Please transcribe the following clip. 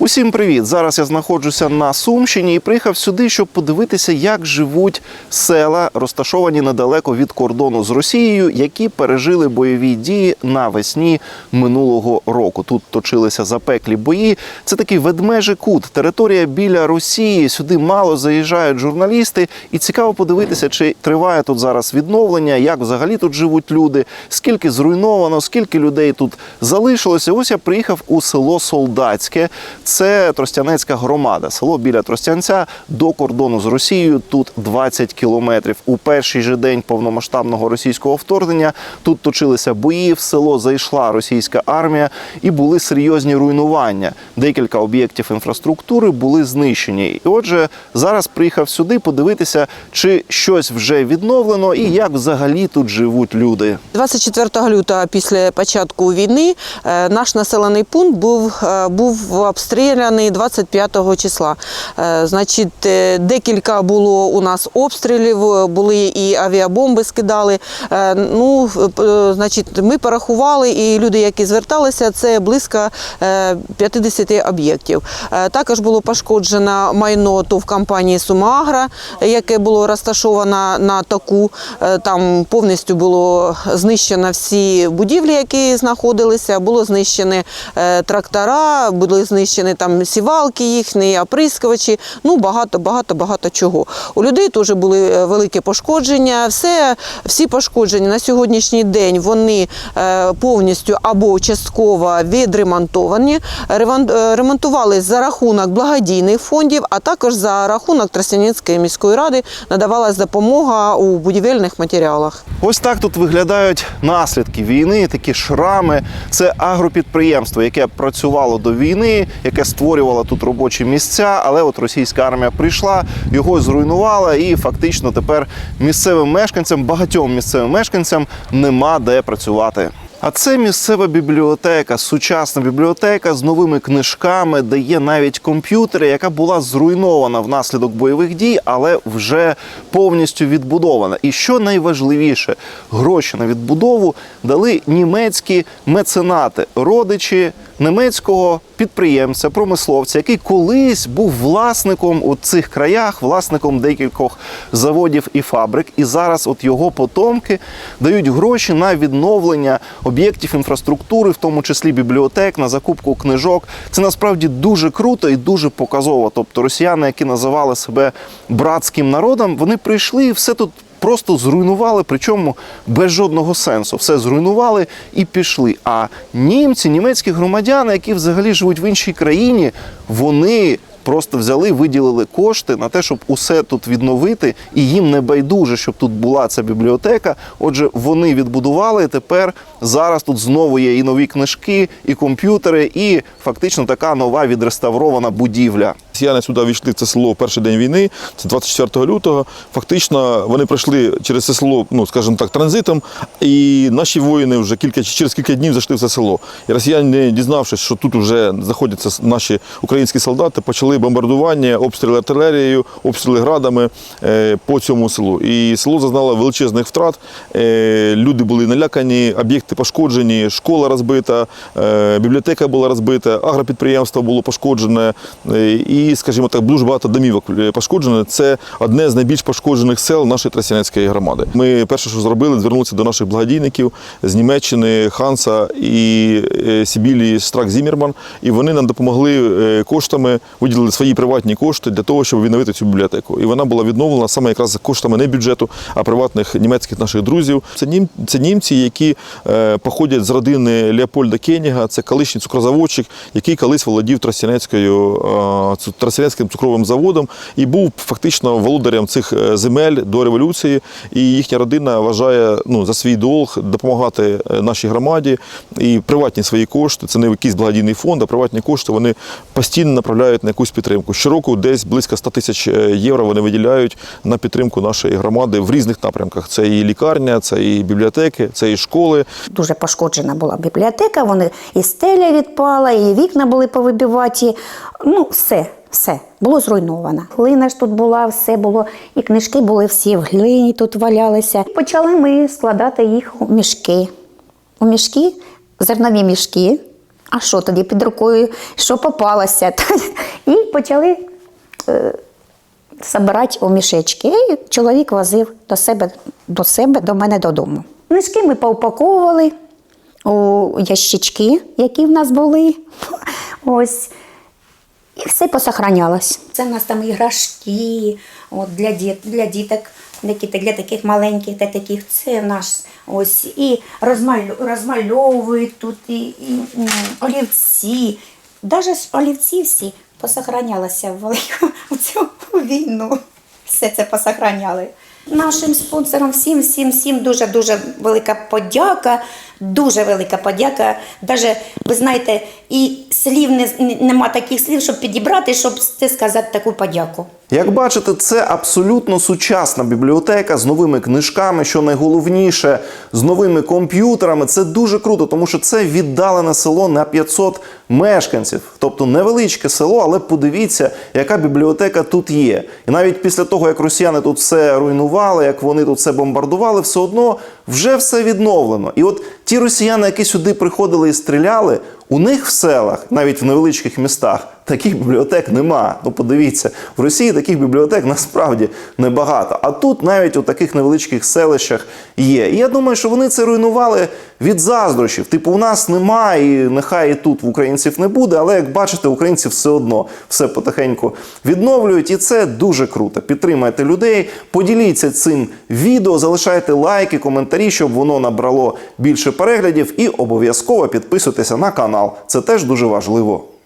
Усім привіт! Зараз я знаходжуся на Сумщині і приїхав сюди, щоб подивитися, як живуть села, розташовані недалеко від кордону з Росією, які пережили бойові дії навесні минулого року. Тут точилися запеклі бої. Це такий ведмежий кут, територія біля Росії. Сюди мало заїжджають журналісти, і цікаво подивитися, чи триває тут зараз відновлення, як взагалі тут живуть люди, скільки зруйновано, скільки людей тут залишилося. Ось я приїхав у село Солдатське. Це Тростянецька громада. Село біля Тростянця до кордону з Росією. Тут 20 кілометрів. У перший же день повномасштабного російського вторгнення тут точилися бої. В село зайшла російська армія і були серйозні руйнування. Декілька об'єктів інфраструктури були знищені. І отже, зараз приїхав сюди подивитися, чи щось вже відновлено і як взагалі тут живуть люди. 24 лютого після початку війни е, наш населений пункт був, е, був обстріляний 25 числа. Е, Значить, е, декілька було у нас обстрілів, е, були і авіабомби скидали. Ну, значить, ми порахували, і люди, які зверталися, це близько е, 50 об'єктів. Також було пошкоджено майно ТОВ компанії Сумагра, яке було розташовано на таку. Там повністю було знищено всі будівлі, які знаходилися. Було знищені трактора, були знищені там сівалки їхні, оприскувачі. Ну багато, багато, багато чого. У людей теж були е, великі пошкодження. Все, всі пошкодження на сьогоднішній день вони е, повністю або частково відремонтовані. Е, Ремонтували за рахунок благодійних фондів, а також за рахунок Тростянецької міської ради надавалась допомога у будівельних матеріалах. Ось так тут виглядають наслідки війни, такі шрами. Це агропідприємство, яке працювало до війни, яке створювало тут робочі місця. Але от російська армія прийшла, його зруйнувала, і фактично тепер місцевим мешканцям, багатьом місцевим мешканцям нема де працювати. А це місцева бібліотека, сучасна бібліотека з новими книжками, де є навіть комп'ютери, яка була зруйнована внаслідок бойових дій, але вже повністю відбудована. І що найважливіше, гроші на відбудову дали німецькі меценати, родичі німецького підприємця, промисловця, який колись був власником у цих краях, власником декількох заводів і фабрик. І зараз от його потомки дають гроші на відновлення об'єктів інфраструктури, в тому числі бібліотек, на закупку книжок. Це насправді дуже круто і дуже показово. Тобто росіяни, які називали себе братським народом, вони прийшли і все тут. Просто зруйнували, причому без жодного сенсу. Все зруйнували і пішли. А німці, німецькі громадяни, які взагалі живуть в іншій країні, вони просто взяли, виділили кошти на те, щоб усе тут відновити, і їм не байдуже, щоб тут була ця бібліотека. Отже, вони відбудували. і Тепер зараз тут знову є і нові книжки, і комп'ютери, і фактично така нова відреставрована будівля. Росіяни сюди війшли в це село в перший день війни, це 24 лютого. Фактично вони пройшли через це село, ну скажімо так, транзитом, і наші воїни вже кілька через кілька днів зайшли в це село. І росіяни, дізнавшись, що тут вже знаходяться наші українські солдати, почали бомбардування, обстріли артилерією, обстріли градами е, по цьому селу. І село зазнало величезних втрат. Е, Люди були налякані, об'єкти пошкоджені, школа розбита, е, бібліотека була розбита, агропідприємство було пошкоджене. е, Скажімо так, дуже багато домівок е, пошкоджено. Це одне з найбільш пошкоджених сел нашої Тростянецької громади. Ми перше, що зробили, звернулися до наших благодійників з Німеччини, Ханса і е, Сібілії Страк Зімірман. І вони нам допомогли е, коштами, виділили свої приватні кошти для того, щоб відновити цю бібліотеку. І вона була відновлена саме якраз коштами не бюджету, а приватних німецьких наших друзів. Це нім, це німці, які походять з родини Леопольда Кеніга, це колишній цукрозаводчик, який колись володів Тростянецькою е, цукровим заводом і був фактично володарем цих е, земель до революції. І їхня родина вважає ну, за свій долг допомагати е, нашій громаді і приватні свої кошти. Це не якийсь благодійний фонд, а приватні кошти вони постійно направляють на якусь підтримку. Щороку десь близько 100 тисяч е, євро вони виділяють на підтримку нашої громади в різних напрямках. Це і лікарня, це і бібліотеки, це і школи. Дуже пошкоджена була бібліотека, вони і стеля відпала, і вікна були повибиваті. Ну, все, все було зруйновано. Глина ж тут була, все було, і книжки були всі в глині тут валялися. Почали ми складати їх у мішки. У мішки, зернові мішки. А що тоді під рукою, що попалося? І почали е, збирати у мішечки. І чоловік возив до себе, до себе, до мене додому. Книжки ми поупаковували у ящички, які в нас були. Ось. І все посохранялось. Це в нас там іграшки от, для, діт, для діток, для, таких маленьких та таких. Це в нас ось і розмальовують тут, і, і м, олівці. Навіть олівці всі посохранялися в у цю війну. Все це посохраняли. Нашим спонсорам всім, всім, всім дуже дуже велика подяка. Дуже велика подяка. Даже, ви знаєте, і слів не, нема таких слів, щоб підібрати, щоб це сказати таку подяку. Як бачите, це абсолютно сучасна бібліотека з новими книжками, що найголовніше, з новими комп'ютерами. Це дуже круто, тому що це віддалене село на 500 мешканців, тобто невеличке село, але подивіться, яка бібліотека тут є. І навіть після того, як росіяни тут все руйнували, як вони тут все бомбардували, все одно вже все відновлено. І от ті росіяни, які сюди приходили і стріляли, у них в селах, навіть в невеличких містах, таких бібліотек нема. Ну подивіться, в Росії таких бібліотек насправді небагато. А тут навіть у таких невеличких селищах є. І я думаю, що вони це руйнували від заздрощів. Типу, у нас нема, і нехай і тут в українців не буде, але як бачите, українці все одно все потихеньку відновлюють, і це дуже круто. Підтримайте людей, поділіться цим відео, залишайте лайки, коментарі, щоб воно набрало більше переглядів, і обов'язково підписуйтеся на канал. Це теж дуже важливо.